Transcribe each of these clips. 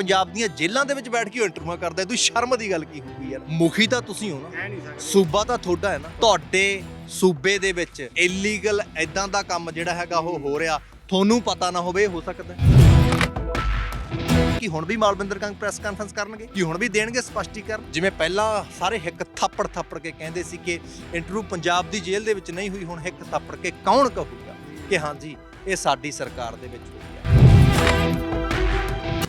ਪੰਜਾਬ ਦੀਆਂ ਜੇਲ੍ਹਾਂ ਦੇ ਵਿੱਚ ਬੈਠ ਕੇ ਇੰਟਰਵਿਊ ਕਰਦਾ ਤੂੰ ਸ਼ਰਮ ਦੀ ਗੱਲ ਕੀ ਹੋਊਗੀ ਯਾਰ? ਮੁਖੀ ਤਾਂ ਤੁਸੀਂ ਹੋ ਨਾ। ਸੂਬਾ ਤਾਂ ਤੁਹਾਡਾ ਹੈ ਨਾ। ਤੁਹਾਡੇ ਸੂਬੇ ਦੇ ਵਿੱਚ ਇਲੀਗਲ ਐਦਾਂ ਦਾ ਕੰਮ ਜਿਹੜਾ ਹੈਗਾ ਉਹ ਹੋ ਰਿਹਾ। ਤੁਹਾਨੂੰ ਪਤਾ ਨਾ ਹੋਵੇ ਇਹ ਹੋ ਸਕਦਾ। ਕਿ ਹੁਣ ਵੀ ਮਾਲਵਿੰਦਰ ਕੰਗ ਪ੍ਰੈਸ ਕਾਨਫਰੰਸ ਕਰਨਗੇ? ਕਿ ਹੁਣ ਵੀ ਦੇਣਗੇ ਸਪਸ਼ਟੀਕਰਨ? ਜਿਵੇਂ ਪਹਿਲਾਂ ਸਾਰੇ ਹਿੱਕ ਥੱਪੜ ਥੱਪੜ ਕੇ ਕਹਿੰਦੇ ਸੀ ਕਿ ਇੰਟਰਵਿਊ ਪੰਜਾਬ ਦੀ ਜੇਲ੍ਹ ਦੇ ਵਿੱਚ ਨਹੀਂ ਹੋਈ ਹੁਣ ਹਿੱਕ ਥੱਪੜ ਕੇ ਕੌਣ ਕਹੂਗਾ? ਕਿ ਹਾਂਜੀ ਇਹ ਸਾਡੀ ਸਰਕਾਰ ਦੇ ਵਿੱਚ ਹੋਈ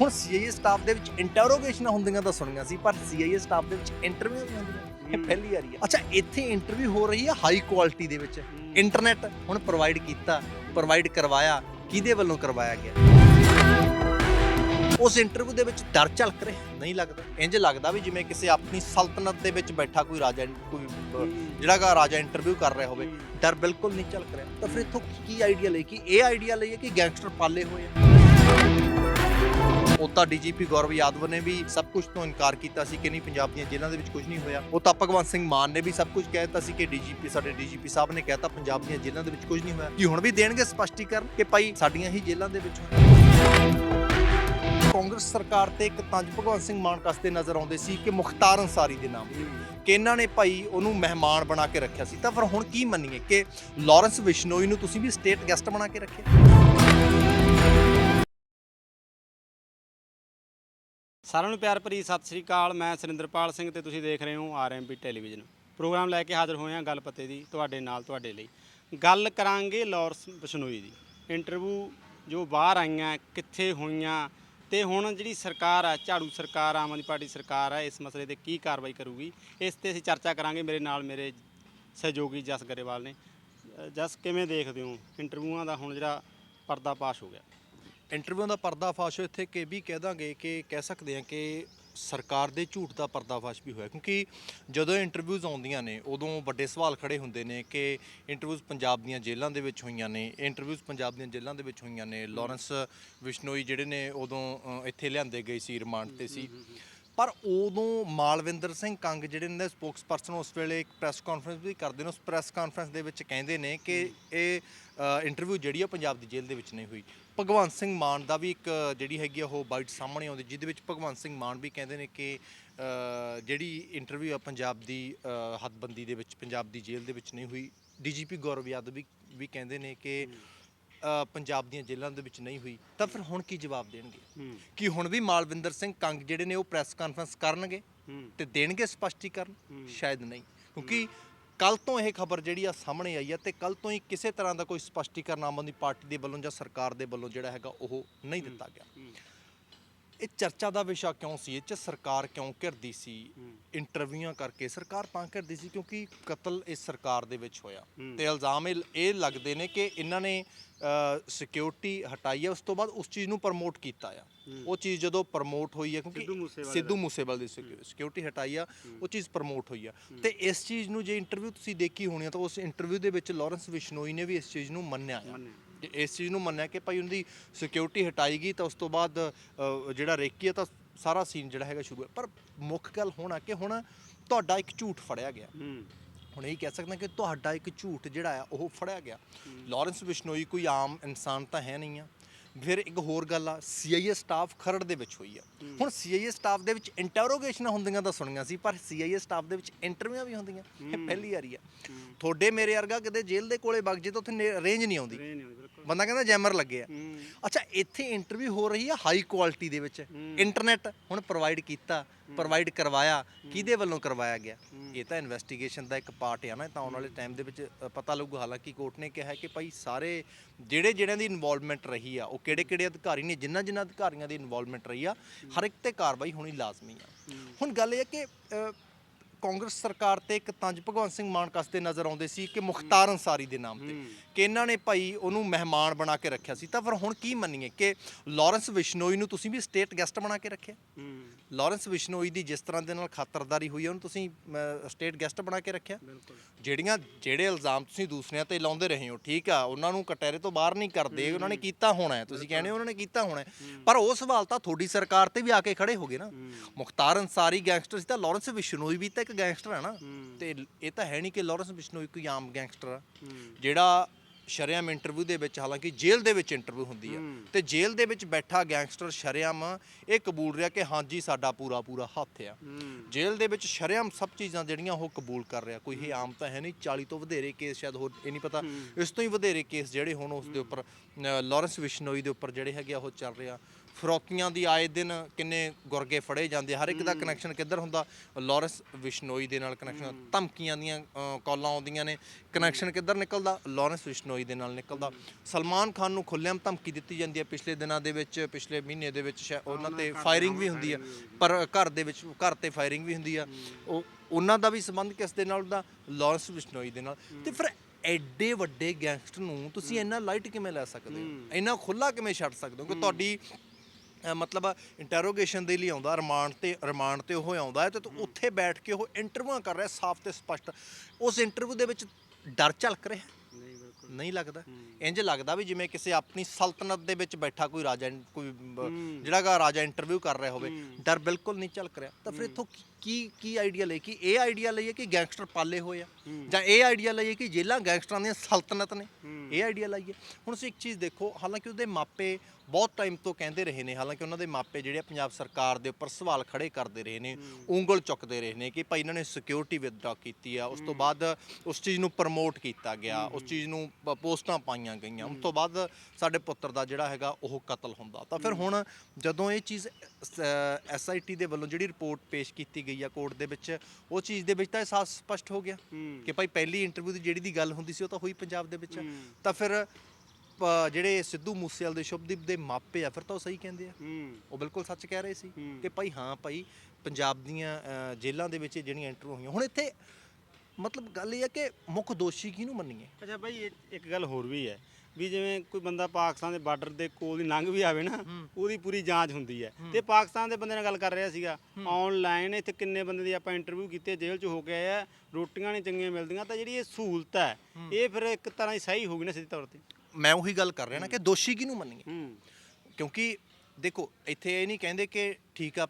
ਹੁਣ ਸੀਆਈਏ ਸਟਾਫ ਦੇ ਵਿੱਚ ਇੰਟਰੋਗੇਸ਼ਨਾਂ ਹੁੰਦੀਆਂ ਤਾਂ ਸੁਣੀਆਂ ਸੀ ਪਰ ਸੀਆਈਏ ਸਟਾਫ ਦੇ ਵਿੱਚ ਇੰਟਰਵਿਊ ਵੀ ਹੁੰਦੀਆਂ ਇਹ। ਪਹਿਲੀ ਵਾਰੀ ਹੈ ਅੱਛਾ ਇੱਥੇ ਇੰਟਰਵਿਊ ਹੋ ਰਹੀ ਹੈ ਹਾਈ ਕੁਆਲਿਟੀ ਦੇ ਵਿੱਚ। ਇੰਟਰਨੈਟ ਹੁਣ ਪ੍ਰੋਵਾਈਡ ਕੀਤਾ ਪ੍ਰੋਵਾਈਡ ਕਰਵਾਇਆ ਕਿਹਦੇ ਵੱਲੋਂ ਕਰਵਾਇਆ ਗਿਆ? ਉਸ ਇੰਟਰਵਿਊ ਦੇ ਵਿੱਚ ਡਰ ਝਲਕ ਰਿਹਾ ਨਹੀਂ ਲੱਗਦਾ। ਇੰਜ ਲੱਗਦਾ ਵੀ ਜਿਵੇਂ ਕਿਸੇ ਆਪਣੀ ਸਲਤਨਤ ਦੇ ਵਿੱਚ ਬੈਠਾ ਕੋਈ ਰਾਜਾ ਕੋਈ ਜਿਹੜਾ ਗਾ ਰਾਜਾ ਇੰਟਰਵਿਊ ਕਰ ਰਿਹਾ ਹੋਵੇ ਡਰ ਬਿਲਕੁਲ ਨਹੀਂ ਝਲਕ ਰਿਹਾ। ਤਾਂ ਫਿਰ ਇੱਥੋਂ ਕੀ ਆਈਡੀਆ ਲਈ? ਕਿ ਇਹ ਆਈਡੀਆ ਲਈ ਹੈ ਕਿ ਗੈਂਗਸਟਰ ਪਾਲੇ ਹੋਏ ਆ? ਉਹ ਤਾਂ ਡੀਜੀਪੀ ਗੌਰਵ ਯਾਦਵ ਨੇ ਵੀ ਸਭ ਕੁਝ ਤੋਂ ਇਨਕਾਰ ਕੀਤਾ ਸੀ ਕਿ ਨਹੀਂ, ਪੰਜਾਬ ਦੀਆਂ ਜੇਲ੍ਹਾਂ ਦੇ ਵਿੱਚ ਕੁਝ ਨਹੀਂ ਹੋਇਆ। ਉਹ ਤਾਂ ਭਗਵੰਤ ਸਿੰਘ ਮਾਨ ਨੇ ਵੀ ਸਭ ਕੁਝ ਕਹਿ ਦਿੱਤਾ ਸੀ ਕਿ ਡੀਜੀਪੀ, ਸਾਡੇ ਡੀਜੀਪੀ ਸਾਹਿਬ ਨੇ ਕਹਿਤਾ ਪੰਜਾਬ ਦੀਆਂ ਜੇਲ੍ਹਾਂ ਦੇ ਵਿੱਚ ਕੁਝ ਨਹੀਂ ਹੋਇਆ। ਕੀ ਹੁਣ ਵੀ ਦੇਣਗੇ ਸਪਸ਼ਟੀਕਰਨ ਕਿ ਭਾਈ ਸਾਡੀਆਂ ਹੀ ਜੇਲ੍ਹਾਂ ਦੇ ਵਿੱਚ ਕਾਂਗਰਸ ਸਰਕਾਰ ਤੇ ਇੱਕ ਤੰਜ ਭਗਵੰਤ ਸਿੰਘ ਮਾਨ ਕੱਸਦੇ ਨਜ਼ਰ ਆਉਂਦੇ ਸੀ ਕਿ ਮੁਖਤਾਰ ਅੰਸਾਰੀ ਦੇ ਨਾਮ ਕਿ ਇਹਨਾਂ ਨੇ ਭਾਈ ਉਹਨੂੰ ਮਹਿਮਾਨ ਬਣਾ ਕੇ ਰੱਖਿਆ ਸੀ। ਤਾਂ ਫਿਰ ਹੁਣ ਕੀ ਮੰਨੀਏ ਕਿ ਲਾਰੈਂਸ ਵਿਸ਼ਨੋਈ ਨੂੰ ਤੁਸੀਂ ਵੀ ਸਟੇਟ ਗੈਸਟ ਬਣਾ ਕੇ ਰੱਖਿਆ? ਸਾਰਿਆਂ ਨੂੰ ਪਿਆਰ ਭਰੀ ਸਤਿ ਸ੍ਰੀ ਅਕਾਲ। ਮੈਂ ਸੁਰਿੰਦਰਪਾਲ ਸਿੰਘ ਤੇ ਤੁਸੀਂ ਦੇਖ ਰਹੇ ਹੋ ਆਰਐਮਪੀ ਟੈਲੀਵਿਜ਼ਨ। ਪ੍ਰੋਗਰਾਮ ਲੈ ਕੇ ਹਾਜ਼ਰ ਹੋਏ ਹਾਂ ਗੱਲ ਪਤੇ ਦੀ, ਤੁਹਾਡੇ ਨਾਲ, ਤੁਹਾਡੇ ਲਈ। ਗੱਲ ਕਰਾਂਗੇ ਲਾਰੈਂਸ ਬਿਸ਼ਨੋਈ ਦੀ। ਇੰਟਰਵਿਊ ਜੋ ਬਾਹਰ ਆਈਆਂ, ਕਿੱਥੇ ਹੋਈਆਂ ਤੇ ਹੁਣ ਜਿਹੜੀ ਸਰਕਾਰ ਆ, ਝਾੜੂ ਸਰਕਾਰ, ਆਮ ਆਦਮੀ ਪਾਰਟੀ ਸਰਕਾਰ ਆ, ਇਸ ਮਸਲੇ ਤੇ ਕੀ ਕਾਰਵਾਈ ਕਰੂਗੀ, ਇਸ ਤੇ ਅਸੀਂ ਚਰਚਾ ਕਰਾਂਗੇ। ਮੇਰੇ ਨਾਲ ਮੇਰੇ ਸਹਿਯੋਗੀ ਜਸ ਗਰੇਵਾਲ ਨੇ। ਜਸ, ਕਿਵੇਂ ਦੇਖਦੇ ਹੋ? ਇੰਟਰਵਿਊਆਂ ਦਾ ਹੁਣ ਜਿਹੜਾ ਪਰਦਾ ਪਾਸ਼ ਹੋ ਗਿਆ। ਇੰਟਰਵਿਊ ਦਾ ਪਰਦਾਫਾਸ਼ ਇੱਥੇ ਕਿ ਵੀ ਕਹਿ ਦਾਂਗੇ ਕਿ ਕਹਿ ਸਕਦੇ ਹਾਂ ਕਿ ਸਰਕਾਰ ਦੇ ਝੂਠ ਦਾ ਪਰਦਾਫਾਸ਼ ਵੀ ਹੋਇਆ। ਕਿਉਂਕਿ ਜਦੋਂ ਇੰਟਰਵਿਊਜ਼ ਆਉਂਦੀਆਂ ਨੇ ਉਦੋਂ ਵੱਡੇ ਸਵਾਲ ਖੜੇ ਹੁੰਦੇ ਨੇ ਕਿ ਇੰਟਰਵਿਊਜ਼ ਪੰਜਾਬ ਦੀਆਂ ਜੇਲ੍ਹਾਂ ਦੇ ਵਿੱਚ ਹੋਈਆਂ ਨੇ ਇੰਟਰਵਿਊਜ਼ ਪੰਜਾਬ ਦੀਆਂ ਜੇਲ੍ਹਾਂ ਦੇ ਵਿੱਚ ਹੋਈਆਂ ਨੇ। ਲਾਰੈਂਸ ਵਿਸ਼ਨੋਈ ਜਿਹੜੇ ਨੇ ਉਦੋਂ ਅ, ਇੱਥੇ ਲਿਆਂਦੇ ਗਏ ਸੀ ਰਿਮਾਂਡ ਤੇ ਸੀ। ਪਰ ਉਦੋਂ ਮਾਲਵਿੰਦਰ ਸਿੰਘ ਕੰਗ ਜਿਹੜੇ ਨੇ ਸਪੋਕਸਪਰਸਨ ਉਸ ਵੇਲੇ ਇੱਕ ਪ੍ਰੈਸ ਕਾਨਫਰੰਸ ਵੀ ਕਰਦੇ ਨੇ ਉਸ ਪ੍ਰੈਸ ਕਾਨਫਰੰਸ ਦੇ ਵਿੱਚ ਕਹਿੰਦੇ ਨੇ ਕਿ ਇਹ ਇੰਟਰਵਿਊ ਜਿਹੜੀ ਆ ਪੰਜਾਬ ਦੀ ਜੇਲ੍ਹ ਦੇ ਵਿੱਚ ਨਹੀਂ ਹੋਈ। ਭਗਵੰਤ ਸਿੰਘ ਮਾਨ ਦਾ ਵੀ ਇੱਕ ਜਿਹੜੀ ਹੈਗੀ ਆ ਉਹ ਬਾਈਟ ਸਾਹਮਣੇ ਆਉਂਦੀ ਜਿਹਦੇ ਵਿੱਚ ਭਗਵੰਤ ਸਿੰਘ ਮਾਨ ਵੀ ਕਹਿੰਦੇ ਨੇ ਕਿ ਜਿਹੜੀ ਇੰਟਰਵਿਊ ਆ ਪੰਜਾਬ ਦੀ ਹੱਦਬੰਦੀ ਦੇ ਵਿੱਚ ਪੰਜਾਬ ਦੀ ਜੇਲ੍ਹ ਦੇ ਵਿੱਚ ਨਹੀਂ ਹੋਈ ਡੀਜੀਪੀ ਗੌਰਵ ਯਾਦਵ ਵੀ ਵੀ ਕਹਿੰਦੇ ਨੇ ਕਿ ਪੰਜਾਬ ਦੀਆਂ ਜੇਲ੍ਹਾਂ ਦੇ ਵਿੱਚ ਨਹੀਂ ਹੋਈ ਤਾਂ ਫਿਰ ਹੁਣ ਕੀ ਜਵਾਬ ਦੇਣਗੇ? ਕਿ ਹੁਣ ਵੀ ਮਾਲਵਿੰਦਰ ਸਿੰਘ ਕੰਗ ਜਿਹੜੇ ਨੇ ਉਹ ਪ੍ਰੈਸ ਕਾਨਫਰੰਸ ਕਰਨਗੇ ਤੇ ਦੇਣਗੇ ਸਪਸ਼ਟੀਕਰਨ। ਸ਼ਾਇਦ ਨਹੀਂ ਕਿਉਂਕਿ ਕੱਲ ਤੋਂ ਇਹ ਖਬਰ ਜਿਹੜੀ ਆ ਸਾਹਮਣੇ ਆਈ ਹੈ ਤੇ ਕੱਲ ਤੋਂ ਹੀ ਕਿਸੇ ਤਰ੍ਹਾਂ ਦਾ ਕੋਈ ਸਪਸ਼ਟੀਕਰਨ ਆਮ ਆਦਮੀ ਪਾਰਟੀ ਦੇ ਵੱਲੋਂ ਜਾਂ ਸਰਕਾਰ ਦੇ ਵੱਲੋਂ ਜਿਹੜਾ ਹੈਗਾ ਉਹ ਨਹੀਂ ਦਿੱਤਾ ਗਿਆ। ਇਹ ਚਰਚਾ ਦਾ ਵਿਸ਼ਾ ਕਿਉਂ ਸੀ ਇਹ ਚ ਸਰਕਾਰ ਕਿਉਂ ਘਿਰਦੀ ਸੀ। ਇੰਟਰਵਿਊਆਂ ਕਰਕੇ ਸਰਕਾਰ ਤਾਂ ਘਿਰਦੀ ਸੀ ਕਿਉਂਕਿ ਕਤਲ ਇਸ ਸਰਕਾਰ ਦੇ ਵਿੱਚ ਹੋਇਆ। ਤੇ ਇਲਜ਼ਾਮ ਇਹ ਇਹ ਲੱਗਦੇ ਨੇ ਕਿ ਇਹਨਾਂ ਨੇ ਸਿਕਿਉਰਿਟੀ ਹਟਾਈ ਹੈ ਉਸ ਤੋਂ ਬਾਅਦ ਉਸ ਚੀਜ਼ ਨੂੰ ਪ੍ਰਮੋਟ ਕੀਤਾ ਆ। ਉਹ ਚੀਜ਼ ਜਦੋਂ ਪ੍ਰਮੋਟ ਹੋਈ ਹੈ ਕਿਉਂਕਿ ਸਿੱਧੂ ਮੂਸੇਵਾਲੇ ਦਾ। ਸਿਕਿਉਰਿਟੀ ਹਟਾਈ ਆ ਉਹ ਚੀਜ਼ ਪ੍ਰਮੋਟ ਹੋਈ ਆ। ਤੇ ਇਸ ਚੀਜ਼ ਨੂੰ ਜੇ ਇੰਟਰਵਿਊ ਤੁਸੀਂ ਦੇਖੀ ਹੋਣੀ ਆ ਤਾਂ ਉਸ ਇੰਟਰਵਿਊ ਦੇ ਵਿੱਚ ਲਾਰੈਂਸ ਵਿਸ਼ਨੋਈ ਨੇ ਵੀ ਇਸ ਚੀਜ਼ ਨੂੰ ਮੰਨਿਆ ਆ। ਇਸ ਚੀਜ਼ ਨੂੰ ਮੰਨਿਆ ਕਿ ਭਾਈ ਉਹਦੀ ਸਿਕਿਉਰਿਟੀ ਹਟਾਈ ਗਈ ਤਾਂ ਉਸ ਤੋਂ ਬਾਅਦ ਜਿਹੜਾ ਰੇਕੀ ਆ ਤਾਂ ਸਾਰਾ ਸੀਨ ਜਿਹੜਾ ਹੈਗਾ ਸ਼ੁਰੂ ਹੈ ਪਰ ਮੁੱਖ ਗੱਲ ਹੋਣਾ ਕਿ ਹੁਣ ਤੁਹਾਡਾ ਇੱਕ ਝੂਠ ਫੜਿਆ ਗਿਆ। ਹੁਣ ਇਹ ਕਹਿ ਸਕਦੇ ਕਿ ਤੁਹਾਡਾ ਇੱਕ ਝੂਠ ਜਿਹੜਾ ਆ ਉਹ ਫੜਿਆ ਗਿਆ। ਲਾਰੈਂਸ ਬਿਸ਼ਨੋਈ ਕੋਈ ਆਮ ਇਨਸਾਨ ਤਾਂ ਹੈ ਨਹੀਂ ਆ। ਫਿਰ ਇੱਕ ਹੋਰ ਗੱਲ ਆ ਸੀਆਈਏ ਸਟਾਫ ਖਰੜ ਦੇ ਵਿੱਚ ਹੋਈ ਆ। ਹੁਣ ਸੀਆਈਏ ਸਟਾਫ ਦੇ ਵਿੱਚ ਇੰਟਰੋਗੇਸ਼ਨਾਂ ਹੁੰਦੀਆਂ ਤਾਂ ਸੁਣੀਆਂ ਸੀ ਪਰ ਸੀਆਈਏ ਸਟਾਫ ਦੇ ਵਿੱਚ ਇੰਟਰਵਿਊਆਂ ਵੀ ਹੁੰਦੀਆਂ। ਇਹ ਪਹਿਲੀ ਵਾਰੀ ਆ। ਤੁਹਾਡੇ ਮੇਰੇ ਵਰਗਾ ਕਿਤੇ ਜੇਲ੍ਹ ਦੇ ਕੋਲੇ ਵਗ ਜੇ ਤਾਂ ਉੱਥੇ ਰੇਂਜ ਨਹੀਂ ਆਉਂਦੀ। ਬੰਦਾ ਕਹਿੰਦਾ ਜੈਮਰ ਲੱਗੇ ਆ। ਅੱਛਾ ਇੱਥੇ ਇੰਟਰਵਿਊ ਹੋ ਰਹੀ ਆ ਹਾਈ ਕੁਆਲਿਟੀ ਦੇ ਵਿੱਚ। ਇੰਟਰਨੈਟ ਹੁਣ ਪ੍ਰੋਵਾਈਡ ਕੀਤਾ। ਪ੍ਰੋਵਾਈਡ ਕਰਵਾਇਆ ਕਿਹਦੇ ਵੱਲੋਂ ਕਰਵਾਇਆ ਗਿਆ? ਇਹ ਤਾਂ ਇਨਵੈਸਟੀਗੇਸ਼ਨ ਦਾ ਇੱਕ ਪਾਰਟ ਆ ਨਾ ਤਾਂ ਆਉਣ ਵਾਲੇ ਟਾਈਮ ਦੇ ਵਿੱਚ ਪਤਾ ਲੱਗੂ। ਹਾਲਾਂਕਿ ਕੋਰਟ ਨੇ ਕਿਹਾ ਕਿ ਭਾਈ ਸਾਰੇ ਜਿਹੜੇ ਜਿਹੜਿਆਂ ਦੀ ਇਨਵੋਲਵਮੈਂਟ ਰਹੀ ਆ ਉਹ ਕਿਹੜੇ ਕਿਹੜੇ ਅਧਿਕਾਰੀ ਨੇ ਜਿਨ੍ਹਾਂ ਜਿਨ੍ਹਾਂ ਅਧਿਕਾਰੀਆਂ ਦੀ ਇਨਵੋਲਵਮੈਂਟ ਰਹੀ ਆ ਹਰ ਇੱਕ ਤੇ ਕਾਰਵਾਈ ਹੋਣੀ ਲਾਜ਼ਮੀ ਆ। ਹੁਣ ਗੱਲ ਇਹ ਹੈ ਕਿ ਕਾਂਗਰਸ ਸਰਕਾਰ ਤੇ ਇੱਕ ਤੰਜ ਭਗਵੰਤ ਸਿੰਘ ਮਾਨ ਕੱਸਦੇ ਨਜ਼ਰ ਆਉਂਦੇ ਸੀ ਕਿ ਮੁਖਤਾਰ ਅੰਸਾਰੀ ਦੇ ਨਾਮ ਤੇ। ਕਿ ਇਹਨਾਂ ਨੇ ਭਾਈ ਉਹਨੂੰ ਮਹਿਮਾਨ ਬਣਾ ਕੇ ਰੱਖਿਆ ਸੀ। ਤਾਂ ਫਿਰ ਹੁਣ ਕੀ ਮੰਨੀਏ ਕਿ ਲਾਰੈਂਸ ਵਿਸ਼ਨੋਈ ਨੂੰ ਤੁਸੀਂ ਵੀ ਸਟੇਟ ਗੈਸਟ ਬਣਾ ਕੇ ਰੱਖਿਆ? ਲਾਰੈਂਸ ਵਿਸ਼ਨੋਈ ਦੀ ਜਿਸ ਤਰ੍ਹਾਂ ਦੇ ਨਾਲ ਖਾਤਰਦਾਰੀ ਹੋਈ ਹੈ ਉਹਨੂੰ ਤੁਸੀਂ ਸਟੇਟ ਗੈਸਟ ਬਣਾ ਕੇ ਰੱਖਿਆ? ਜਿਹੜੀਆਂ ਜਿਹੜੇ ਇਲਜ਼ਾਮ ਤੁਸੀਂ ਦੂਸਰਿਆਂ ਤੇ ਲਾਉਂਦੇ ਰਹੇ ਹੋ ਠੀਕ ਆ ਉਹਨਾਂ ਨੂੰ ਕਟਹਿਰੇ ਤੋਂ ਬਾਹਰ ਨਹੀਂ ਕਰਦੇ ਉਹਨਾਂ ਨੇ ਕੀਤਾ ਹੋਣਾ ਹੈ ਤੁਸੀਂ ਕਹਿੰਦੇ ਹੋ ਉਹਨਾਂ ਨੇ ਕੀਤਾ ਹੋਣਾ ਪਰ ਉਹ ਸਵਾਲ ਤਾਂ ਤੁਹਾਡੀ ਸਰਕਾਰ ਤੇ ਵੀ ਆ ਕੇ ਖੜੇ ਹੋ ਗਏ ਨਾ। ਮੁਖਤਾਰ ਅੰਸਾਰੀ ਗੈਂਗਸਟਰ ਸੀ ਤਾਂ ਲਾਰੈਂਸ ਵਿਸ਼ਨੋਈ ਵੀ ਤਾਂ ਇੱਕ ਗੈਂਗਸਟਰ ਹੈ ਨਾ। ਤੇ ਇਹ ਤਾਂ ਹੈ ਨਹੀਂ ਕਿ ਲਾਰੈਂਸ ਬਿਸ਼ਨੋਈ ਕੋਈ ਆਮ ਗੈਂਗਸਟਰ ਆ। ਜਿਹੜਾ ਸ਼ਰੇਆਮ ਇੰਟਰਵਿਊ ਦੇ ਵਿੱਚ ਹਾਲਾਂਕਿ ਜੇਲ੍ਹ ਦੇ ਵਿੱਚ ਇੰਟਰਵਿਊ ਹੁੰਦੀ ਆ। ਤੇ ਜੇਲ੍ਹ ਦੇ ਵਿੱਚ ਬੈਠਾ ਗੈਂਗਸਟਰ ਸ਼ਰੇਆਮ ਇਹ ਕਬੂਲ ਰਿਹਾ ਕਿ ਹਾਂਜੀ ਸਾਡਾ ਪੂਰਾ ਪੂਰਾ ਹੱਥ ਆ। ਜੇਲ੍ਹ ਦੇ ਵਿੱਚ ਸ਼ਰੇਆਮ ਸਭ ਚੀਜ਼ਾਂ ਜਿਹੜੀਆਂ ਉਹ ਕਬੂਲ ਕਰ ਰਿਹਾ। ਕੋਈ ਇਹ ਆਮ ਤਾਂ ਹੈ ਨਹੀਂ 40 ਤੋਂ ਵਧੇਰੇ ਕੇਸ ਸ਼ਾਇਦ ਹੋਰ ਇਹ ਨਹੀਂ ਪਤਾ। ਇਸ ਤੋਂ ਹੀ ਵਧੇਰੇ ਕੇਸ ਜਿਹੜੇ ਹੁਣ ਉਸ ਦੇ ਉੱਪਰ ਲਾਰੈਂਸ ਵਿਸ਼ਨੋਈ ਦੇ ਉੱਪਰ ਜਿਹੜੇ ਹੈਗੇ ਉਹ ਚੱਲ ਰਿਹਾ। ਫਰੋਕੀਆਂ ਦੀ ਆਏ ਦਿਨ ਕਿੰਨੇ ਗੁਰਗੇ ਫੜੇ ਜਾਂਦੇ ਹਰ ਇੱਕ ਦਾ ਕਨੈਕਸ਼ਨ ਕਿੱਧਰ ਹੁੰਦਾ? ਲਾਰੈਂਸ ਵਿਸ਼ਨੋਈ ਦੇ ਨਾਲ ਕਨੈਕਸ਼ਨ ਧਮਕੀਆਂ ਦੀਆਂ ਅ, ਕਾਲਾਂ ਆਉਂਦੀਆਂ ਨੇ। ਕਨੈਕਸ਼ਨ ਕਿੱਧਰ ਨਿਕਲਦਾ? ਲਾਰੈਂਸ ਵਿਸ਼ਨੋਈ ਦੇ ਨਾਲ ਨਿਕਲਦਾ। ਸਲਮਾਨ ਖਾਨ ਨੂੰ ਖੁੱਲ੍ਹੇਆਮ ਧਮਕੀ ਦਿੱਤੀ ਜਾਂਦੀ ਹੈ। ਪਿਛਲੇ ਦਿਨਾਂ ਦੇ ਵਿੱਚ ਪਿਛਲੇ ਮਹੀਨੇ ਦੇ ਵਿੱਚ ਸ਼ਾਇਦ ਉਹਨਾਂ ਤੇ ਫਾਇਰਿੰਗ ਵੀ ਹੁੰਦੀ ਹੈ ਪਰ ਘਰ ਦੇ ਵਿੱਚ ਘਰ ਤੇ ਫਾਇਰਿੰਗ ਵੀ ਹੁੰਦੀ ਆ। ਉਹ ਉਹਨਾਂ ਦਾ ਵੀ ਸੰਬੰਧ ਕਿਸ ਦੇ ਨਾਲ ਦਾ? ਲਾਰੈਂਸ ਵਿਸ਼ਨੋਈ ਦੇ ਨਾਲ। ਤੇ ਫਿਰ ਐਡੇ ਵੱਡੇ ਗੈਂਗਸਟਰ ਨੂੰ ਤੁਸੀਂ ਇੰਨਾ ਲਾਈਟ ਕਿਵੇਂ ਲੈ ਸਕਦੇ ਹੋ? ਇੰਨਾ ਖੁੱਲਾ ਕਿਵੇਂ ਛੱਡ ਸਕਦੇ ਹੋ? ਕਿ ਤੁਹਾਡੀ ਮਤਲਬ ਇੰਟਰੋਗੇਸ਼ਨ ਦੇ ਲਈ ਆਉਂਦਾ ਰਿਮਾਂਡ ਤੇ ਰਿਮਾਂਡ ਤੇ ਉਹ ਆਉਂਦਾ ਹੈ ਤੇ ਤੂੰ ਉੱਥੇ ਬੈਠ ਕੇ ਉਹ ਇੰਟਰਵਿਊ ਕਰ ਰਿਹਾ ਸਾਫ਼ ਤੇ ਸਪਸ਼ਟ। ਉਸ ਇੰਟਰਵਿਊ ਦੇ ਵਿੱਚ ਡਰ ਝਲਕ ਰਿਹਾ? ਨਹੀਂ ਬਿਲਕੁਲ ਨਹੀਂ। ਲੱਗਦਾ? ਇੰਜ ਲੱਗਦਾ ਵੀ ਜਿਵੇਂ ਕਿਸੇ ਆਪਣੀ ਸਲਤਨਤ ਦੇ ਵਿੱਚ ਬੈਠਾ ਕੋਈ ਰਾਜਾ ਕੋਈ ਜਿਹੜਾ ਗਾ ਰਾਜਾ ਇੰਟਰਵਿਊ ਕਰ ਰਿਹਾ ਹੋਵੇ ਡਰ ਬਿਲਕੁਲ ਨਹੀਂ ਝਲਕ ਰਿਹਾ। ਤਾਂ ਫਿਰ ਇਥੋਂ ਕੀ ਕੀ ਆਈਡੀਆ ਲਈ? ਕਿ ਇਹ ਆਈਡੀਆ ਲਈਏ ਕਿ ਗੈਂਗਸਟਰ ਪਾਲੇ ਹੋਏ ਆ? ਜਾਂ ਇਹ ਆਈਡੀਆ ਲਈਏ ਕਿ ਜੇਲਾਂ ਗੈਂਗਸਟਰਾਂ ਦੀਆਂ ਸਲਤਨਤ ਨੇ? ਇਹ ਆਈਡੀਆ ਲਾਈਏ ਹੁਣ ਤੁਸੀਂ ਇੱਕ ਚੀਜ਼ ਦੇਖੋ ਹਾਲਾਂਕਿ ਉਹਦੇ ਮਾਪੇ ਬਹੁਤ ਟਾਈਮ ਤੋਂ ਕਹਿੰਦੇ ਰਹੇ ਨੇ ਹਾਲਾਂਕਿ ਉਹਨਾਂ ਦੇ ਮਾਪੇ ਜਿਹੜੇ ਪੰਜਾਬ ਸਰਕਾਰ ਦੇ ਉੱਪਰ ਸਵਾਲ ਖੜੇ ਕਰਦੇ ਰਹੇ ਨੇ ਉਂਗਲ ਚੁੱਕਦੇ ਰਹੇ ਨੇ ਕਿ ਭਾਈ ਇਹਨਾਂ ਨੇ ਸਿਕਿਉਰਿਟੀ ਵਿਦਡਰਾ ਕੀਤੀ ਆ ਉਸ ਤੋਂ ਬਾਅਦ ਉਸ ਚੀਜ਼ ਨੂੰ ਪ੍ਰਮੋਟ ਕੀਤਾ ਗਿਆ ਉਸ ਚੀਜ਼ ਨੂੰ ਪੋਸਟਾਂ ਪਾਈਆਂ ਗਈਆਂ। ਉਸ ਤੋਂ ਬਾਅਦ ਸਾਡੇ ਪੁੱਤਰ ਦਾ ਜਿਹੜਾ ਹੈਗਾ ਉਹ ਕਤਲ ਹੁੰਦਾ। ਤਾਂ ਫਿਰ ਹੁਣ ਜਦੋਂ ਇਹ ਚੀਜ਼ ਐਸਆਈਟੀ ਦੇ ਵੱਲੋਂ ਜਿਹੜੀ ਰਿਪੋਰਟ ਪੇਸ਼ ਕੀਤੀ ਗਈ ਆ ਕੋਰਟ ਦੇ ਵਿੱਚ ਉਹ ਚੀਜ਼ ਦੇ ਵਿੱਚ ਤਾਂ ਇਹ ਸਾਫ਼ ਸਪਸ਼ਟ ਹੋ ਗਿਆ ਕਿ ਭਾਈ ਪਹਿਲੀ ਇੰਟਰਵਿਊ ਦੀ ਜਿਹੜੀ ਦੀ ਗੱਲ ਹੁੰਦੀ ਸੀ ਉਹ ਤਾਂ ਹੋਈ ਪੰਜਾਬ ਦੇ ਵਿੱਚ। ਤਾਂ ਫਿਰ ਜਿਹੜੇ ਸਿੱਧੂ ਮੂਸੇਵਾਲ ਦੇ ਸ਼ੁਭਦੀਪ ਦੇ ਮਾਪੇ ਆ ਫਿਰ ਤਾਂ ਉਹ ਸਹੀ ਕਹਿੰਦੇ ਆ। ਉਹ ਬਿਲਕੁਲ ਸੱਚ ਕਹਿ ਰਹੇ ਸੀ ਕਿ ਭਾਈ ਹਾਂ ਭਾਈ ਪੰਜਾਬ ਦੀਆਂ ਜੇਲ੍ਹਾਂ ਦੇ ਵਿੱਚ ਜਿਹੜੀਆਂ ਇੰਟਰਵਿਊ ਹੋਈਆਂ ਹੁਣ ਇੱਥੇ ਮਤਲਬ ਗੱਲ ਇਹ ਹੈ ਕਿ ਮੁੱਖ ਦੋਸ਼ੀ ਕਿਹਨੂੰ ਮੰਨੀਏ? ਅੱਛਾ ਇਹ- ਇੱਕ ਗੱਲ ਹੋਰ ਵੀ ਹੈ। ਵੀ ਜਿਵੇਂ ਕੋਈ ਬੰਦਾ ਪਾਕਿਸਤਾਨ ਦੇ ਬਾਰਡਰ ਦੇ ਕੋਲ ਦੀ ਲੰਘ ਵੀ ਆਵੇ ਨਾ ਉਹਦੀ ਪੂਰੀ ਜਾਂਚ ਹੁੰਦੀ ਹੈ। ਤੇ ਪਾਕਿਸਤਾਨ ਦੇ ਬੰਦੇ ਨਾਲ ਗੱਲ ਕਰ ਰਿਹਾ ਸੀਗਾ। ਆਨਲਾਈਨ ਇੱਥੇ ਕਿੰਨੇ ਬੰਦੇ ਦੀ ਆਪਾਂ ਇੰਟਰਵਿਊ ਕੀਤੇ ਜੇਲ੍ਹ 'ਚ ਹੋ ਕੇ ਆਏ ਆ ਰੋਟੀਆਂ ਨਹੀਂ ਚੰਗੀਆਂ ਮਿਲਦੀਆਂ ਤਾਂ ਜਿਹੜੀ ਇਹ ਸਹੂਲਤ ਹੈ ਇਹ ਫਿਰ ਇੱਕ ਤਰ੍ਹਾਂ ਦੀ ਸਹੀ ਹੋਊਗੀ ਨਾ ਸਿੱਧੇ ਤੌਰ ਤੇ? ਮੈਂ ਉਹੀ ਗੱਲ ਕਰ ਰਿਹਾ ਨਾ ਕਿ ਦੋਸ਼ੀ ਕਿਹਨੂੰ ਮੰਨੀਏ? ਹੂੰ। ਕਿਉਂਕਿ ਦੇਖੋ ਇੱਥੇ ਇਹ ਨਹੀਂ ਕਹਿੰਦੇ ਕਿ ਠੀਕ ਆ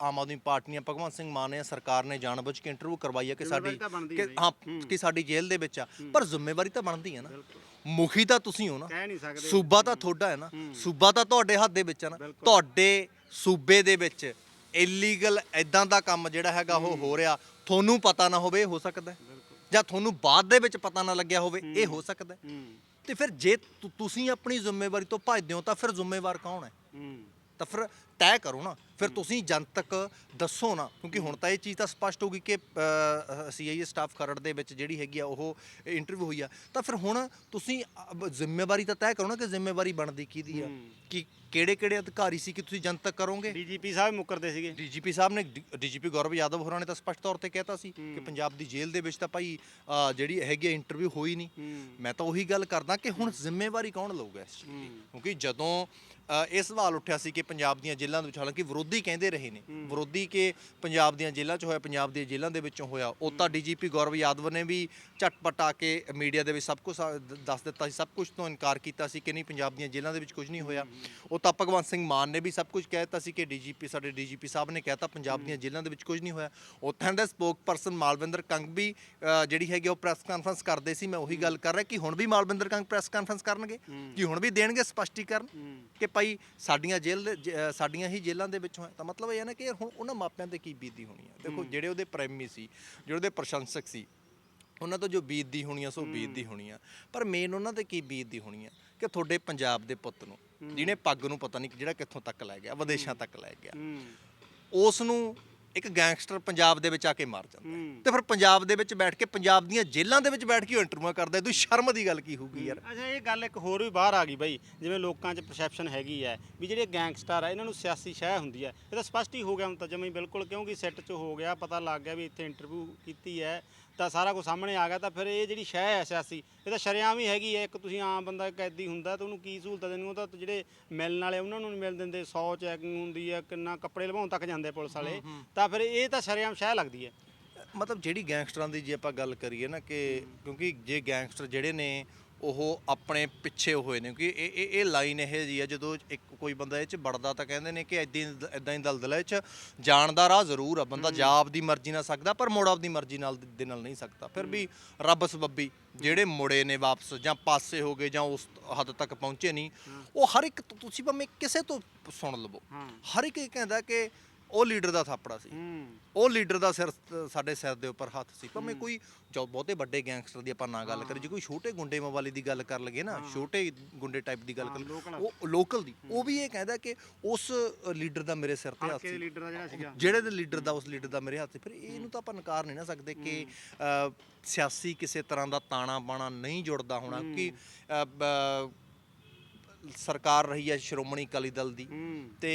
ਆਮ ਆਦਮੀ ਪਾਰਟੀ ਨੇ ਭਗਵੰਤ ਸਿੰਘ ਮਾਨ ਨੇ ਸਰਕਾਰ ਨੇ ਜਾਣਬੁੱਝ ਕੇ ਇੰਟਰਵਿਊ ਕਰਵਾਈ ਹੈ ਕਿ ਸਾਡੀ ਹੈ ਹਾਂ ਕਿ ਸਾਡੀ ਜੇਲ੍ਹ ਦੇ ਵਿੱਚ ਆ। ਪਰ ਜ਼ਿੰਮੇਵਾਰੀ ਤਾਂ ਬਣਦੀ ਹੈ ਨਾ। ਮੁਖੀ ਤਾਂ ਤੁਸੀਂ ਹੋ ਨਾ। ਕਹਿ ਨਹੀਂ ਸਕਦੇ। ਸੂਬਾ ਤਾਂ ਤੁਹਾਡਾ ਹੈ ਨਾ। ਸੂਬਾ ਤਾਂ ਤੁਹਾਡੇ ਹੱਥ ਦੇ ਵਿੱਚ ਹੈ ਨਾ। ਤੁਹਾਡੇ ਸੂਬੇ ਦੇ ਵਿੱਚ ਇਲੀਗਲ ਐਦਾਂ ਦਾ ਕੰਮ ਜਿਹੜਾ ਹੈਗਾ ਉਹ ਹੋ ਰਿਹਾ। ਤੁਹਾਨੂੰ ਪਤਾ ਨਾ ਹੋਵੇ ਇਹ ਹੋ ਸਕਦਾ। ਜਾਂ ਤੁਹਾਨੂੰ ਬਾਅਦ ਦੇ ਵਿੱਚ ਪਤਾ ਨਾ ਲੱਗਿਆ ਹੋਵੇ ਇਹ ਹੋ ਸਕਦਾ ਤੇ ਫਿਰ ਜੇ ਤੁਸੀਂ ਆਪਣੀ ਜ਼ਿੰਮੇਵਾਰੀ ਤੋਂ ਭੱਜਦੇ ਹੋ ਤਾਂ ਫਿਰ ਜ਼ਿੰਮੇਵਾਰ ਕੌਣ ਹੂੰ। ਤਾਂ ਫਿਰ ਤੈਅ ਕਰੋ ਨਾ। ਫਿਰ ਤੁਸੀਂ ਜਨਤਕ ਦੱਸੋ ਨਾ ਕਿਉਂਕਿ ਹੁਣ ਤਾਂ ਇਹ ਚੀਜ਼ ਤਾਂ ਸਪਸ਼ਟ ਹੋ ਗਈ ਕਿ ਸੀਆਈਏ ਸਟਾਫ ਖਰੜ ਦੇ ਵਿੱਚ ਜਿਹੜੀ ਹੈਗੀ ਆ ਉਹ ਇੰਟਰਵਿਊ ਹੋਈ ਆ। ਤਾਂ ਫਿਰ ਹੁਣ ਤੁਸੀਂ ਜ਼ਿੰਮੇਵਾਰੀ ਤਾਂ ਤੈਅ ਕਰੋ ਨਾ ਕਿ ਜ਼ਿੰਮੇਵਾਰੀ ਬਣਦੀ ਕਿਹਦੀ ਆ? ਕਿ ਕਿਹੜੇ ਕਿਹੜੇ ਅਧਿਕਾਰੀ ਸੀ ਕਿ ਤੁਸੀਂ ਜਨਤਕ ਕਰੋਗੇ? ਡੀਜੀਪੀ ਸਾਹਿਬ ਮੁੱਕਰਦੇ ਸੀਗੇ। ਡੀਜੀਪੀ ਸਾਹਿਬ ਨੇ ਡੀਜੀਪੀ ਗੌਰਵ ਯਾਦਵ ਹੋਰਾਂ ਨੇ ਤਾਂ ਸਪਸ਼ਟ ਤੌਰ ਤੇ ਕਹਿਤਾ ਸੀ ਕਿ ਪੰਜਾਬ ਦੀ ਜੇਲ੍ਹ ਦੇ ਵਿੱਚ ਤਾਂ ਭਾਈ ਅ, ਜਿਹੜੀ ਹੈਗੀ ਇੰਟਰਵਿਊ ਹੋਈ ਨਹੀਂ। ਮੈਂ ਤਾਂ ਉਹੀ ਗੱਲ ਕਰਦਾ ਕਿ ਹੁਣ ਜ਼ਿੰਮੇਵਾਰੀ ਕੌਣ ਲਊਗਾ ਇਸ ਚੀਜ਼ ਦੀ? ਕਿਉਂਕਿ ਜਦੋਂ ਅ, ਇਹ ਸਵਾਲ ਉੱਠਿਆ ਸੀ ਕਿ ਪੰਜਾਬ ਦੀਆਂ ਜੇਲ੍ਹਾਂ ਦੇ ਵਿੱਚ ਹਾਲਾਂਕਿ ਵਿਰੋਧੀ ਕਹਿੰਦੇ ਰਹੇ ਨੇ। ਵਿਰੋਧੀ ਕਿ ਪੰਜਾਬ ਦੀਆਂ ਜੇਲ੍ਹਾਂ 'ਚ ਹੋਇਆ ਪੰਜਾਬ ਦੀਆਂ ਜੇਲ੍ਹਾਂ ਦੇ ਵਿੱਚੋਂ ਹੋਇਆ ਉਹ ਤਾਂ ਡੀਜੀਪੀ ਗੌਰਵ ਯਾਦਵ ਨੇ ਵੀ ਝਟਪਟ ਆ ਕੇ ਮੀਡੀਆ ਦੇ ਵਿੱਚ ਸਭ ਕੁਝ ਦੱਸ ਦਿੱਤਾ ਸੀ ਸਭ ਕੁਝ ਤੋਂ ਇਨਕਾਰ ਕੀਤਾ ਸੀ ਕਿ ਨਹੀਂ ਪੰਜਾਬ ਦੀਆਂ ਜੇਲ੍ਹਾਂ ਦੇ ਵਿੱਚ ਕੁਝ ਨਹੀਂ ਹੋਇਆ। ਉਹ ਤਾਂ ਭਗਵੰਤ ਸਿੰਘ ਮਾਨ ਨੇ ਵੀ ਸਭ ਕੁਝ ਕਹਿ ਦਿੱਤਾ ਸੀ ਕਿ ਡੀਜੀਪੀ ਸਾਡੇ ਡੀਜੀਪੀ ਸਾਹਿਬ ਨੇ ਕਹਿਤਾ ਪੰਜਾਬ ਦੀਆਂ ਜੇਲ੍ਹਾਂ ਦੇ ਵਿੱਚ ਕੁਝ ਨਹੀਂ ਹੋਇਆ। ਉੱਥਾਂ ਦਾ ਸਪੋਕ ਪਰਸਨ ਮਾਲਵਿੰਦਰ ਕੰਗ ਵੀ ਅ, ਜਿਹੜੀ ਹੈਗੀ ਉਹ ਪ੍ਰੈਸ ਕਾਨਫਰੰਸ ਕਰਦੇ ਸੀ। ਮੈਂ ਉਹੀ ਗੱਲ ਕਰ ਰਿਹਾ ਕਿ ਹੁਣ ਵੀ ਮਾਲਵਿੰਦਰ ਕੰਗ ਪ੍ਰੈਸ ਕਾਨਫਰੰਸ ਕਰਨਗੇ? ਕਿ ਹੁਣ ਵੀ ਦੇਣਗੇ ਸਪਸ਼ਟੀਕਰਨ? ਕਿ ਭਾਈ ਸਾਡੀਆਂ ਜੇਲ੍ਹ ਦੇ- ਜ- ਅ, ਸਾਡੀਆਂ ਹੀ ਜੇਲ੍ਹਾਂ ਦੇ ਵਿੱਚੋਂ ਹੈ। ਤਾਂ ਮਤਲਬ ਇਹ ਹੈ ਨਾ ਕਿ ਹੁਣ ਉਹਨਾਂ ਮਾਪਿਆਂ ਤੇ ਕੀ ਬੀਤੀ ਹੋਣੀ ਹੈ ਦੇਖੋ ਜਿਹੜੇ ਉਹਦੇ ਪ੍ਰੇਮੀ ਸੀ ਜਿਹੜੇ ਉਹਦੇ ਪ੍ਰਸ਼ੰਸਕ ਸੀ ਉਹਨਾਂ ਤੋਂ ਜੋ ਬੀਤਦੀ ਹੋਣੀ ਆ ਸੋ ਬੀਤਦੀ ਹੋਣੀ ਆ। ਪਰ ਮੇਨ ਉਹਨਾਂ ਤੇ ਕੀ ਬੀਤਦੀ ਹੋਣੀ ਆ? ਕਿ ਤੁਹਾਡੇ ਪੰਜਾਬ ਦੇ ਪੁੱਤ ਨੂੰ ਜਿਹਨੇ ਪੱਗ ਨੂੰ ਪਤਾ ਨਹੀਂ ਜਿਹੜਾ ਕਿੱਥੋਂ ਤੱਕ ਲੈ ਗਿਆ ਵਿਦੇਸ਼ਾਂ ਤੱਕ ਲੈ ਗਿਆ। ਹੂੰ। ਉਸ ਨੂੰ ਇੱਕ ਗੈਂਗਸਟਰ ਪੰਜਾਬ ਦੇ ਵਿੱਚ ਆ ਕੇ ਮਾਰ ਜਾਂਦਾ ਹੈ। ਹੂੰ। ਤੇ ਫਿਰ ਪੰਜਾਬ ਦੇ ਵਿੱਚ ਬੈਠ ਕੇ ਪੰਜਾਬ ਦੀਆਂ ਜੇਲ੍ਹਾਂ ਦੇ ਵਿੱਚ ਬੈਠ ਕੇ ਇੰਟਰਵਿਊ ਕਰਦਾ ਤੂੰ ਸ਼ਰਮ ਦੀ ਗੱਲ ਕੀ ਹੋਊਗੀ ਯਾਰ? ਅੱਛਾ ਇਹ ਗੱਲ ਇੱਕ ਹੋਰ ਵੀ ਬਾਹਰ ਆ ਗਈ ਬਾਈ। ਜਿਵੇਂ ਲੋਕਾਂ 'ਚ ਪਰਸੈਪਸ਼ਨ ਹੈਗੀ ਹੈ ਵੀ ਜਿਹੜੇ ਗੈਂਗਸਟਰ ਆ ਇਹਨਾਂ ਨੂੰ ਸਿਆਸੀ ਸ਼ਹਿ ਹੁੰਦੀ ਹੈ। ਇਹ ਤਾਂ ਸਪਸ਼ਟ ਹੀ ਹੋ ਗਿਆ ਹੁਣ ਤਾਂ ਜਮਈ ਬਿਲਕੁਲ ਕਿਉਂਕਿ ਸੈੱਟ 'ਚ ਹੋ ਗਿਆ ਪਤਾ ਲੱਗ ਗਿਆ ਵੀ ਇੱਥੇ ਇੰਟਰਵਿਊ ਕੀਤੀ ਹੈ। ਤਾਂ ਸਾਰਾ ਕੁਝ ਸਾਹਮਣੇ ਆ ਗਿਆ ਤਾਂ ਫਿਰ ਇਹ ਜਿਹੜੀ ਸ਼ਹਿ ਹੈ ਸਿਆਸੀ ਇਹ ਤਾਂ ਸ਼ਰੇਆਮ ਹੀ ਹੈਗੀ ਹੈ। ਇੱਕ ਤੁਸੀਂ ਆਮ ਬੰਦਾ ਕੈਦੀ ਹੁੰਦਾ ਤਾਂ ਉਹਨੂੰ ਕੀ ਸਹੂਲਤਾਂ ਦੇਣੀ ਉਹ ਤਾਂ ਜਿਹੜੇ ਮਿਲਣ ਵਾਲੇ ਉਹਨਾਂ ਨੂੰ ਨਹੀਂ ਮਿਲ ਦਿੰਦੇ। 100 ਚੈਕਿੰਗ ਹੁੰਦੀ ਹੈ ਕਿੰਨਾ ਕੱਪੜੇ ਲਵਾਉਣ ਤੱਕ ਜਾਂਦੇ ਪੁਲਿਸ ਵਾਲੇ। ਤਾਂ ਫਿਰ ਇਹ ਤਾਂ ਸ਼ਰੇਆਮ ਸ਼ਹਿ ਲੱਗਦੀ ਹੈ। ਮਤਲਬ ਜਿਹੜੀ ਗੈਂਗਸਟਰਾਂ ਦੀ ਜੇ ਆਪਾਂ ਗੱਲ ਕਰੀਏ ਨਾ ਕਿ ਕਿਉਂਕਿ ਜੇ ਗੈਂਗਸਟਰ ਜਿਹੜੇ ਨੇ ਉਹ ਆਪਣੇ ਪਿੱਛੇ ਹੋਏ ਨੇ ਕਿ ਇਹ ਇਹ ਇਹ ਲਾਈਨ ਇਹ ਜੀ ਆ ਜਦੋਂ ਇੱਕ ਕੋਈ ਬੰਦਾ ਇਹ ਚ ਵੜਦਾ ਤਾਂ ਕਹਿੰਦੇ ਨੇ ਕਿ ਇਦਾਂ ਇਦਾਂ ਹੀ ਦਲਦਲ ਚ ਜਾਣ ਦਾ ਰਾਹ ਜ਼ਰੂਰ ਆ ਬੰਦਾ ਜਾ ਆਪਦੀ ਮਰਜ਼ੀ ਨਾਲ ਸਕਦਾ ਪਰ ਮੁੜ ਆਪਦੀ ਮਰਜ਼ੀ ਨਾਲ ਦੇ ਨਾਲ ਨਹੀਂ ਸਕਦਾ। ਫਿਰ ਵੀ ਰੱਬ ਸਬੱਬੀ ਜਿਹੜੇ ਮੁੜੇ ਨੇ ਵਾਪਸ ਜਾਂ ਪਾਸੇ ਹੋ ਗਏ ਜਾਂ ਉਸ ਹੱਦ ਤੱਕ ਪਹੁੰਚੇ ਨਹੀਂ ਉਹ ਹਰ ਇੱਕ ਤੁਸੀਂ ਭਾਵੇਂ ਕਿਸੇ ਤੋਂ ਸੁਣ ਲਵੋ ਹਰ ਇੱਕ ਇਹ ਕਹਿੰਦਾ ਕਿ ਉਹ ਲੀਡਰ ਦਾ ਥਾਪੜਾ ਸੀ। ਉਹ ਲੀਡਰ ਦਾ ਸਿਰ ਸਾਡੇ ਸਿਰ ਦੇ ਉੱਪਰ ਹੱਥ ਸੀ। ਭਾਵੇਂ ਕੋਈ ਬਹੁਤੇ ਵੱਡੇ ਗੈਂਗਸਟਰ ਦੀ ਆਪਾਂ ਨਾ ਗੱਲ ਕਰੀਏ ਜੇ ਕੋਈ ਛੋਟੇ ਗੁੰਡੇ ਮਵਾਲੀ ਦੀ ਗੱਲ ਕਰ ਲਗੇ ਨਾ ਛੋਟੇ ਗੁੰਡੇ ਟਾਈਪ ਦੀ ਗੱਲ ਕਰ। ਉਹ ਲੋਕਲ ਦੀ ਉਹ ਵੀ ਇਹ ਕਹਿੰਦਾ ਕਿ ਉਸ ਲੀਡਰ ਦਾ ਮੇਰੇ ਸਿਰ ਤੇ ਹੱਥ ਸੀ। ਲੀਡਰ ਦਾ ਜਿਹੜਾ ਸੀਗਾ? ਜਿਹੜੇ ਦੇ ਲੀਡਰ ਦਾ ਉਸ ਲੀਡਰ ਦਾ ਮੇਰੇ ਹੱਥ 'ਚ ਫਿਰ ਇਹਨੂੰ ਤਾਂ ਆਪਾਂ ਨਕਾਰ ਨਹੀਂ ਨਾ ਸਕਦੇ ਕਿ ਸਿਆਸੀ ਕਿਸੇ ਤਰ੍ਹਾਂ ਦਾ ਤਾਣਾ ਬਾਣਾ ਨਹੀਂ ਜੁੜਦਾ ਹੋਣਾ ਕਿ ਸਰਕਾਰ ਰਹੀ ਹੈ ਸ਼੍ਰੋਮਣੀ ਅਕਾਲੀ ਦਲ ਦੀ। ਤੇ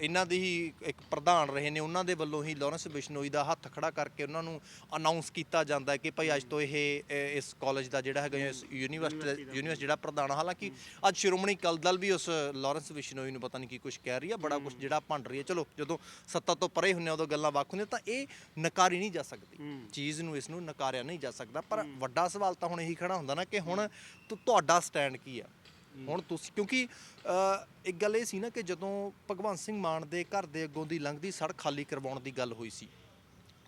ਇਹਨਾਂ ਦੀ ਹੀ ਇੱਕ ਪ੍ਰਧਾਨ ਰਹੇ ਨੇ ਉਹਨਾਂ ਦੇ ਵੱਲੋਂ ਹੀ ਲਾਰੈਂਸ ਬਿਸ਼ਨੋਈ ਦਾ ਹੱਥ ਖੜਾ ਕਰਕੇ ਉਹਨਾਂ ਨੂੰ ਅਨਾਉਂਸ ਕੀਤਾ ਜਾਂਦਾ ਹੈ ਕਿ ਭਾਈ ਅੱਜ ਤੋਂ ਇਹ ਇਸ ਕਾਲਜ ਦਾ ਜਿਹੜਾ ਹੈਗਾ ਇਸ ਯੂਨੀਵਰਸਿਟੀ ਯੂਨੀਵਰਸਿਟੀ ਜਿਹੜਾ ਪ੍ਰਧਾਨ ਆ। ਹਾਲਾਂਕਿ ਅੱਜ ਸ਼੍ਰੋਮਣੀ ਅਕਾਲੀ ਦਲ ਵੀ ਉਸ ਲਾਰੈਂਸ ਬਿਸ਼ਨੋਈ ਨੂੰ ਪਤਾ ਨਹੀਂ ਕੀ ਕੁਝ ਕਹਿ ਰਹੀ ਆ ਬੜਾ ਕੁਝ ਜਿਹੜਾ ਭੰਡ ਰਹੀ ਹੈ ਚਲੋ ਜਦੋਂ ਸੱਤਾ ਤੋਂ ਪਰੇ ਹੁੰਨੇ ਆ, ਉਦੋਂ ਗੱਲਾਂ ਵੱਖ ਹੁੰਦੀਆਂ ਤਾਂ ਇਹ ਨਕਾਰੀ ਨਹੀਂ ਜਾ ਸਕਦੀ। ਚੀਜ਼ ਨੂੰ ਇਸ ਨੂੰ ਨਕਾਰਿਆ ਨਹੀਂ ਜਾ ਸਕਦਾ। ਪਰ ਵੱਡਾ ਸਵਾਲ ਤਾਂ ਹੁਣ ਇਹੀ ਖੜਾ ਹੁੰਦਾ ਨਾ ਕਿ ਹੁਣ ਤੁ- ਤੁਹਾਡਾ ਸਟੈਂਡ ਕੀ ਆ? ਹੁਣ ਤੁਸੀਂ ਕਿਉਂਕਿ ਅ, ਇੱਕ ਗੱਲ ਇਹ ਸੀ ਨਾ ਕਿ ਜਦੋਂ ਭਗਵੰਤ ਸਿੰਘ ਮਾਨ ਦੇ ਘਰ ਦੇ ਅੱਗੋਂ ਦੀ ਲੰਘਦੀ ਸੜਕ ਖਾਲੀ ਕਰਵਾਉਣ ਦੀ ਗੱਲ ਹੋਈ ਸੀ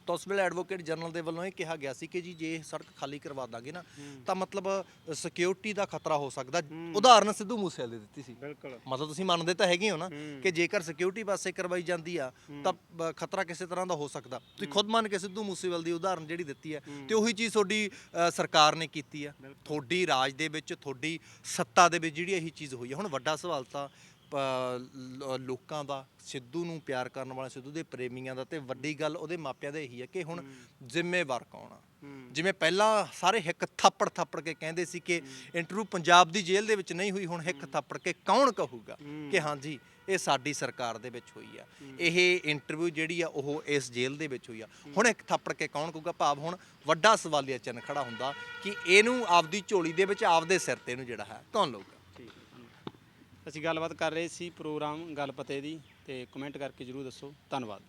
ਤਾਂ ਉਸ ਵੇਲੇ ਐਡਵੋਕੇਟ ਜਨਰਲ ਦੇ ਵੱਲੋਂ ਇਹ ਕਿਹਾ ਗਿਆ ਸੀ ਕਿ ਜੀ ਜੇ ਇਹ ਸੜਕ ਖਾਲੀ ਕਰਵਾ ਦਾਂਗੇ ਨਾ ਤਾਂ ਮਤਲਬ ਸਿਕਿਉਰਿਟੀ ਦਾ ਖਤਰਾ ਹੋ ਸਕਦਾ। ਉਦਾਹਰਨ ਸਿੱਧੂ ਮੂਸੇਵਾਲੇ ਦੀ ਦਿੱਤੀ ਸੀ। ਬਿਲਕੁਲ। ਮਤਲਬ ਤੁਸੀਂ ਮੰਨਦੇ ਤਾਂ ਹੈਗੇ ਹੋ ਨਾ। ਕਿ ਜੇਕਰ ਸਿਕਿਉਰਿਟੀ ਪਾਸੇ ਕਰਵਾਈ ਜਾਂਦੀ ਆ ਤਾਂ ਖਤਰਾ ਕਿਸੇ ਤਰ੍ਹਾਂ ਦਾ ਹੋ ਸਕਦਾ। ਤੁਸੀਂ ਖੁਦ ਮੰਨ ਕੇ ਸਿੱਧੂ ਮੂਸੇਵਾਲ ਦੀ ਉਦਾਹਰਨ ਜਿਹੜੀ ਦਿੱਤੀ ਹੈ। ਤੇ ਉਹੀ ਚੀਜ਼ ਤੁਹਾਡੀ ਸਰਕਾਰ ਨੇ ਕੀਤੀ ਆ। ਤੁਹਾਡੀ ਰਾਜ ਦੇ ਵਿੱਚ ਤੁਹਾਡੀ ਸੱਤਾ ਦੇ ਵਿੱਚ ਜਿਹੜੀ ਇਹੀ ਚੀਜ਼ ਹੋਈ ਹੈ ਹੁਣ ਵੱਡਾ ਸਵਾਲ ਤਾਂ ਲੋਕਾਂ ਦਾ ਸਿੱਧੂ ਨੂੰ ਪਿਆਰ ਕਰਨ ਵਾਲੇ ਸਿੱਧੂ ਦੇ ਪ੍ਰੇਮੀਆਂ ਦਾ ਤੇ ਵੱਡੀ ਗੱਲ ਉਹਦੇ ਮਾਪਿਆਂ ਦਾ ਇਹੀ ਹੈ ਕਿ ਹੁਣ ਜ਼ਿੰਮੇਵਾਰ ਕੌਣ ਆ? ਜਿਵੇਂ ਪਹਿਲਾਂ ਸਾਰੇ ਹਿੱਕ ਥੱਪੜ ਥੱਪੜ ਕੇ ਕਹਿੰਦੇ ਸੀ ਕਿ ਇੰਟਰਵਿਊ ਪੰਜਾਬ ਦੀ ਜੇਲ੍ਹ ਦੇ ਵਿੱਚ ਨਹੀਂ ਹੋਈ ਹੁਣ ਹਿੱਕ ਥੱਪੜ ਕੇ ਕੌਣ ਕਹੂਗਾ ਕਿ ਹਾਂਜੀ ਇਹ ਸਾਡੀ ਸਰਕਾਰ ਦੇ ਵਿੱਚ ਹੋਈ ਆ। ਇਹ ਇੰਟਰਵਿਊ ਜਿਹੜੀ ਆ ਉਹ ਇਸ ਜੇਲ੍ਹ ਦੇ ਵਿੱਚ ਹੋਈ ਆ। ਹੁਣ ਇੱਕ ਥੱਪੜ ਕੇ ਕੌਣ ਕਹੂਗਾ? ਭਾਵ ਹੁਣ ਵੱਡਾ ਸਵਾਲੀਆ ਚਿੰਨ੍ਹ ਖੜਾ ਹੁੰਦਾ ਕਿ ਇਹਨੂੰ ਆਪਦੀ ਝੋਲੀ ਦੇ ਵਿੱਚ ਆਪਦੇ ਸਿਰ ਤੇ ਇਹਨੂੰ ਜਿਹੜਾ ਹੈ ਕੌਣ ਲਊਗਾ। ਅਸੀਂ ਗੱਲਬਾਤ ਕਰ ਰਹੇ ਸੀ ਪ੍ਰੋਗਰਾਮ ਗੱਲ ਪਤੇ ਦੀ ਤੇ ਕਮੈਂਟ ਕਰਕੇ ਜਰੂਰ ਦੱਸੋ। ਧੰਨਵਾਦ।